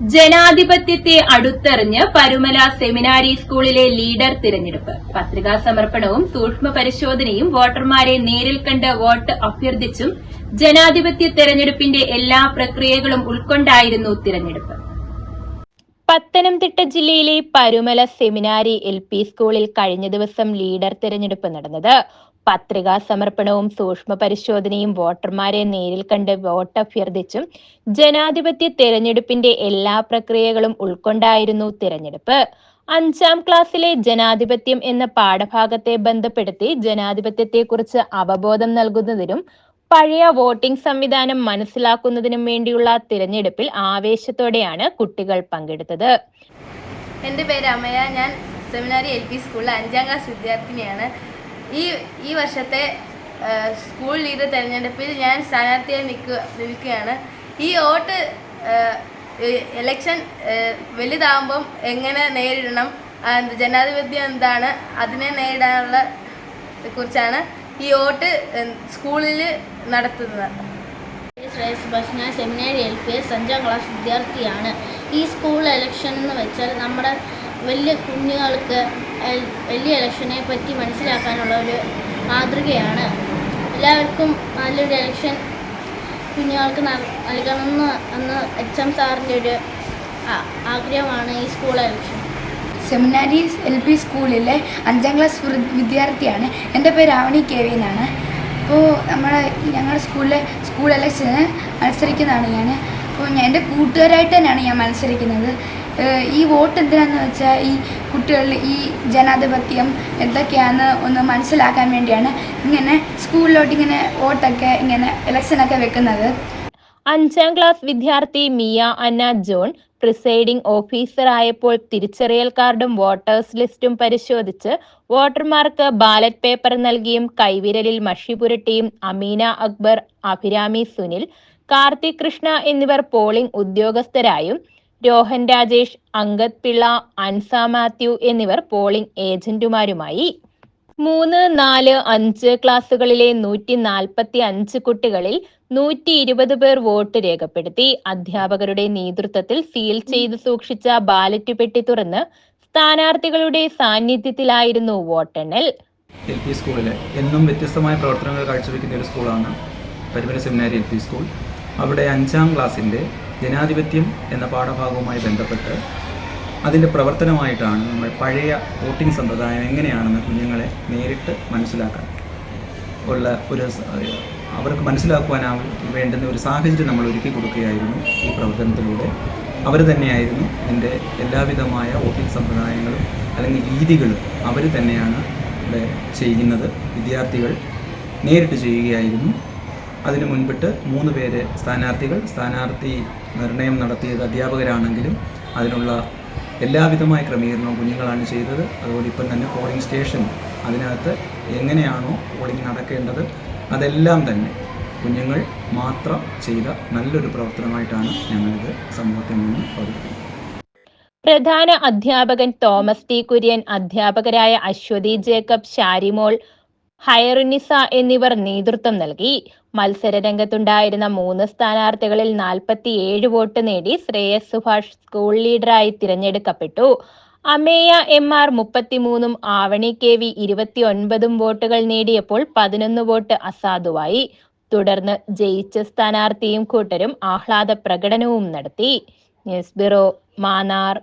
ജനാധിപത്യത്തെ അടുത്തെറിഞ്ഞ് പരുമല സെമിനാരി സ്കൂളിലെ ലീഡർ തിരഞ്ഞെടുപ്പ്. പത്രികാ സമർപ്പണവും സൂക്ഷ്മ പരിശോധനയും വോട്ടർമാരെ നേരിൽ കണ്ട് വോട്ട് അഭ്യർത്ഥിച്ചും ജനാധിപത്യ തെരഞ്ഞെടുപ്പിന്റെ എല്ലാ പ്രക്രിയകളും ഉൾക്കൊണ്ടായിരുന്നു തിരഞ്ഞെടുപ്പ്. പത്തനംതിട്ട ജില്ലയിലെ പരുമല സെമിനാരി എൽ പി സ്കൂളിൽ കഴിഞ്ഞ ദിവസം ലീഡർ തിരഞ്ഞെടുപ്പ് നടന്നത്. പത്രികാ സമർപ്പണവും സൂക്ഷ്മ പരിശോധനയും വോട്ടർമാരെ നേരിൽ കണ്ട് വോട്ട് അഭ്യർത്ഥിച്ചും ജനാധിപത്യ തെരഞ്ഞെടുപ്പിന്റെ എല്ലാ പ്രക്രിയകളും ഉൾക്കൊണ്ടായിരുന്നു തിരഞ്ഞെടുപ്പ്. അഞ്ചാം ക്ലാസ്സിലെ ജനാധിപത്യം എന്ന പാഠഭാഗത്തെ ബന്ധപ്പെടുത്തി ജനാധിപത്യത്തെക്കുറിച്ച് അവബോധം നൽകുന്നതിനും പഴയ വോട്ടിംഗ് സംവിധാനം മനസ്സിലാക്കുന്നതിനും വേണ്ടിയുള്ള തിരഞ്ഞെടുപ്പിൽ ആവേശത്തോടെയാണ് കുട്ടികൾ പങ്കെടുത്തത്. എന്റെ പേര് അമയ. ഞാൻ സെമിനാരി എൽ പി സ്കൂളിലെ അഞ്ചാം ക്ലാസ് വിദ്യാർത്ഥിനിയാണ്. ഈ ഈ വർഷത്തെ സ്കൂൾ ലീഡർ തിരഞ്ഞെടുപ്പിൽ ഞാൻ സ്ഥാനാർത്ഥിയായി നിൽക്കുക നിൽക്കുകയാണ്. ഈ വോട്ട് ഇലക്ഷൻ വലുതാകുമ്പം എങ്ങനെ നേരിടണം ജനാധിപത്യം എന്താണ് അതിനെ നേരിടാനുള്ള കുറിച്ചാണ് ഈ ഓട്ട് സ്കൂളിൽ നടത്തുന്നത്. Shreyas seminary L P S അഞ്ചാം ക്ലാസ് വിദ്യാർത്ഥിയാണ്. ഈ സ്കൂൾ ഇലക്ഷൻ എന്ന് വെച്ചാൽ നമ്മുടെ വലിയ കുഞ്ഞുങ്ങൾക്ക് വലിയ ഇലക്ഷനെ പറ്റി മനസ്സിലാക്കാനുള്ള ഒരു മാതൃകയാണ്. എല്ലാവർക്കും നല്ലൊരു ഇലക്ഷൻ കുഞ്ഞുങ്ങൾക്ക് നൽ- നൽകണമെന്ന് അന്ന് എച്ച് എം സാറിന്റെ ഒരു ആഗ്രഹമാണ് ഈ school election seminary L P സ്കൂളിലെ അഞ്ചാം ക്ലാസ് വിദ്യാർത്ഥിയാണ്. എന്റെ പേര് ആവണി കെ വി എന്നാണ്. അപ്പോൾ നമ്മുടെ ഞങ്ങളുടെ സ്കൂളിലെ സ്കൂൾ ഇലക്ഷന് മത്സരിക്കുന്നതാണ് ഞാൻ അപ്പോൾ ഞാൻ എന്റെ കൂട്ടുകാരായിട്ട് തന്നെയാണ് ഞാൻ മത്സരിക്കുന്നത്. ഈ വോട്ട് എന്തിനാന്ന് വെച്ചാൽ ഈ കുട്ടികളിൽ ഈ ജനാധിപത്യം എന്തൊക്കെയാണെന്ന് ഒന്ന് മനസ്സിലാക്കാൻ വേണ്ടിയാണ് ഇങ്ങനെ സ്കൂളിലോട്ട് ഇങ്ങനെ വോട്ടൊക്കെ ഇങ്ങനെ ഇലക്ഷനൊക്കെ വെക്കുന്നത്. അഞ്ചാം ക്ലാസ് വിദ്യാർത്ഥി മിയ അന്ന ജോൺ പ്രിസൈഡിംഗ് ഓഫീസറായപ്പോൾ തിരിച്ചറിയൽ കാർഡും വോട്ടേഴ്സ് ലിസ്റ്റും പരിശോധിച്ച് വോട്ടർമാർക്ക് ബാലറ്റ് പേപ്പർ നൽകിയും കൈവിരലിൽ മഷി പുരട്ടിയും അമീന അക്ബർ അഭിരാമി സുനിൽ കാർത്തിക് കൃഷ്ണ എന്നിവർ പോളിംഗ് ഉദ്യോഗസ്ഥരായും രോഹൻ രാജേഷ് അങ്കത് പിള്ള അൻസ മാത്യു എന്നിവർ പോളിംഗ് ഏജന്റുമാരുമായി മൂന്ന് നാല് അഞ്ച് ക്ലാസ്സുകളിലെ നൂറ്റി നാൽപ്പത്തി അഞ്ച് കുട്ടികളിൽ നൂറ്റി ഇരുപത് പേർ വോട്ട് രേഖപ്പെടുത്തി. അധ്യാപകരുടെ നേതൃത്വത്തിൽ സീൽ ചെയ്ത് സൂക്ഷിച്ച ബാലറ്റ് പെട്ടി തുറന്ന് സ്ഥാനാർത്ഥികളുടെ സാന്നിധ്യത്തിലായിരുന്നു വോട്ടെണ്ണൽ. എൽ പി സ്കൂളിലെ എന്നും വ്യത്യസ്തമായ പ്രവർത്തനങ്ങൾ കാഴ്ചവെക്കുന്ന ഒരു സ്കൂളാണ് Parumala seminary L P school. അവിടെ അഞ്ചാം ക്ലാസ്സിന്റെ ജനാധിപത്യം എന്ന പാഠഭാഗവുമായി ബന്ധപ്പെട്ട് അതിന്റെ പ്രവർത്തനമായിട്ടാണ് നമ്മൾ പഴയ വോട്ടിംഗ് സമ്പ്രദായം എങ്ങനെയാണെന്ന് കുഞ്ഞുങ്ങളെ നേരിട്ട് മനസ്സിലാക്കാൻ ഉള്ള ഒരു അവർക്ക് മനസ്സിലാക്കുവാനാവും വേണ്ടുന്ന ഒരു സാഹചര്യം നമ്മൾ ഒരുക്കി കൊടുക്കുകയായിരുന്നു ഈ പ്രവർത്തനത്തിലൂടെ. അവർ തന്നെയായിരുന്നു ഇതിന്റെ എല്ലാവിധമായ വോട്ടിംഗ് സമ്പ്രദായങ്ങളും അല്ലെങ്കിൽ രീതികളും അവർ തന്നെയാണ് ഇവിടെ ചെയ്യുന്നത്. വിദ്യാർത്ഥികൾ നേരിട്ട് ചെയ്യുകയായിരുന്നു. അതിനു മുൻപിട്ട് മൂന്ന് പേര് സ്ഥാനാർത്ഥികൾ. സ്ഥാനാർത്ഥി നിർണയം നടത്തിയത് അധ്യാപകരാണെങ്കിലും അതിനുള്ള എല്ലാവിധമായ ക്രമീകരണവും കുഞ്ഞുങ്ങളാണ് ചെയ്തത്. അതുപോലെ ഇപ്പം തന്നെ പോളിംഗ് സ്റ്റേഷൻ അതിനകത്ത് എങ്ങനെയാണോ പോളിംഗ് നടക്കേണ്ടത് അതെല്ലാം തന്നെ കുഞ്ഞുങ്ങൾ മാത്രം ചെയ്ത നല്ലൊരു പ്രവർത്തനമായിട്ടാണ് ഞങ്ങളിത് സമൂഹത്തിൽ നിന്ന് അവതരിപ്പിക്കുന്നത്. പ്രധാന അധ്യാപകൻ തോമസ് ടി കുര്യൻ അധ്യാപകരായ അശ്വതി ജേക്കബ് ഷാരിമോൾ ഹയറുനിസ എന്നിവർ നേതൃത്വം നൽകി. മത്സര രംഗത്തുണ്ടായിരുന്ന മൂന്ന് സ്ഥാനാർത്ഥികളിൽ നാൽപ്പത്തിയേഴ് വോട്ട് നേടി ശ്രേയസ് സുഭാഷ് സ്കൂൾ ലീഡറായി തിരഞ്ഞെടുക്കപ്പെട്ടു. അമേയ എം ആർ മുപ്പത്തിമൂന്നും ആവണി കെ വി ഇരുപത്തിയൊൻപതും വോട്ടുകൾ നേടിയപ്പോൾ പതിനൊന്ന് വോട്ട് അസാധുവായി. തുടർന്ന് ജയിച്ച സ്ഥാനാർത്ഥിയും കൂട്ടരും ആഹ്ലാദ പ്രകടനവും നടത്തി. News bureau Mannar.